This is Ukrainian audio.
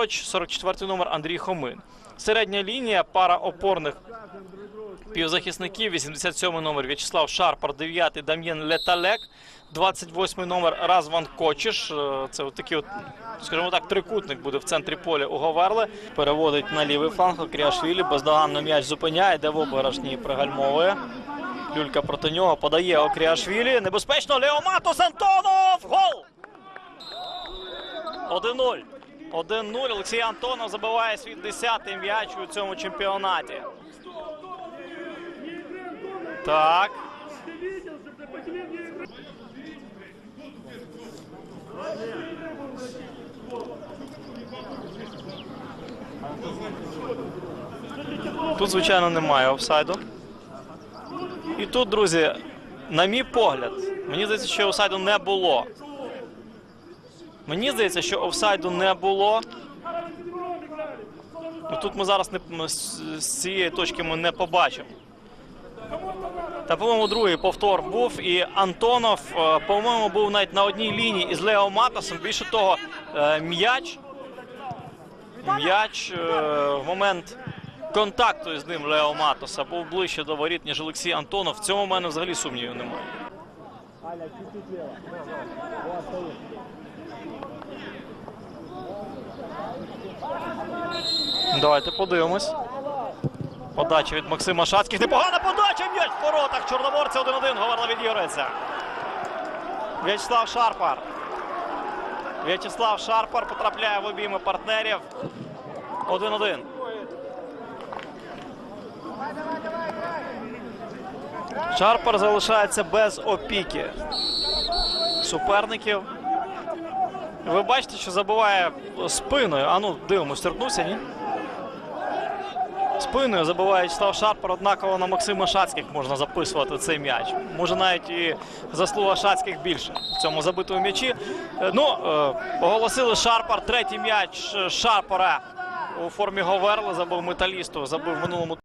Праворуч 44 номер Андрій Хомин. Середня лінія, пара опорних півзахисників. 87 номер В'ячеслав Шарпар, 9-й Дам'єн Леталек, 28-й номер Разван Кочіш. Е, Це такий, скажімо так, трикутник буде в центрі поля у Говерли. Переводить на лівий фланг Кріашвілі. Бездоганно м'яч зупиняє, де в обіграшній пригальмовує. Люлька проти нього подає Окріашвілі. Небезпечно Лео Матос Антонов! Гол! 1-0. 1-0. Олексій Антонов забиває свій 10-й м'яч у цьому чемпіонаті. Так. Тут, звичайно, немає офсайду. І тут, друзі, на мій погляд, мені здається, що офсайду не було. Мені здається, що офсайду не було. Ну, тут ми зараз з, цієї точки не побачимо. Та, по-моєму, другий повтор був. І Антонов, е, по-моєму, був навіть на одній лінії із Лео Матосом. Більше того, е, м'яч. М'яч е, в момент контакту з ним Лео Матоса був ближче до воріт, ніж Олексій Антонов. В цьому в мене взагалі сумнівів немає. Давайте подивимось. Подача від Максима Шацьких. Непогана подача. М'яч в воротах. Чорноморця 1-1. Говерла відіграється. В'ячеслав Шарпар. В'ячеслав Шарпар потрапляє в обійми партнерів. 1-1. Шарпар залишається без опіки суперників. Ви бачите, що забиває спиною. А ну, дивимось, торкнувся, ні? Спиною забиває Вячеслав Шарпар, однаково на Максима Шацьких можна записувати цей м'яч. Може навіть і заслуга Шацьких більше в цьому забитому м'ячі. Е, Ну, е, оголосили Шарпар. Третій м'яч Шарпара у формі Говерла забив металісту, забив минулому